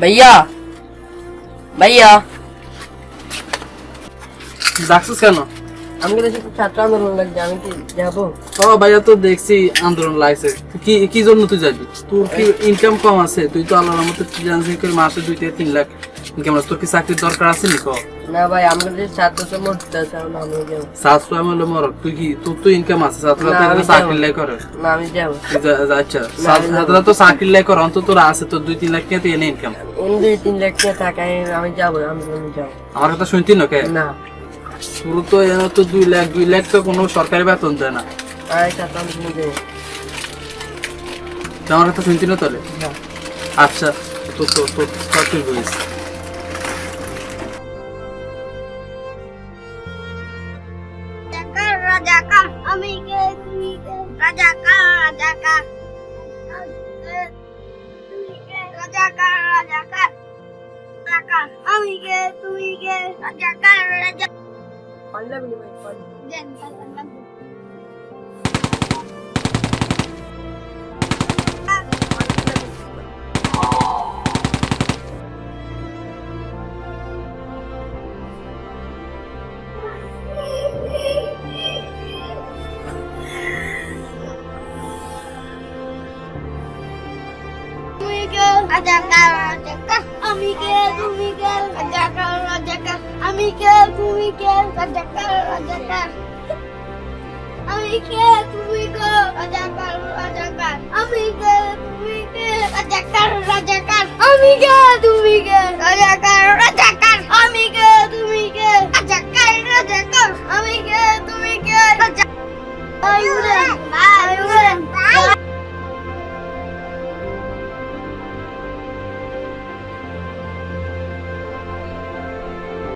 ভাইয়া ভাইয়া ডাকছিস কেন? আমি দেশে তো ছাত্র আন্দোলন লাগছে আমি কি যাব? ও ভাইয়া তো দেখছি আন্দোলন লাগছে। কি কি জন্য তুই যাবি? তোর কি ইনকাম কম আছে? তুই তো আল্লাহর মতো ফ্রিল্যান্সিং করে মাসে দুই থেকে তিন লাখ আছে তোর কি চাকরির দরকার আছে নি কো না ভাই আমাদের দেশে ছাত্র তো মরতে আছে আমি যাব সাতশো এম হলো মরক তুই কি তোর তো ইনকাম আছে তো আমি চাকরি। লাই করে না আমি যাব তুই আচ্ছা তো চাকরি লাই করে অন্তত তোর আছে তোর দুই তিন লাখ টাকা তুই এনে ইনকাম এমনি দুই তিন লাখ টাকা টাকায় আমি যাব আমি আমি যাব আমার কথা শুনতি না কে না পুরো তো এনে তো দুই লাখ দুই লাখ তো কোনো সরকারি বেতন দেয় না ছাত্র আন্দোলন যাব তুই আমার কথা শুনতি না তাহলে আচ্ছা তো তো তো চাকরি করিস রাজাকার আমি কে তুমি কে রাজাকার রাজাকার তুমি কে রাজাকার রাজাকার রাজাকার আমি কে তুমি কে রাজাকার রাজাকার পারলাম নি ভাই আমি কে তুমি কে? আমি কে তুমি কে? আমি কে তুমি কে? রাজাকার রাজাকার আমি কে তুমি কে? রাজাকার রাজাকার আমি কে তুমি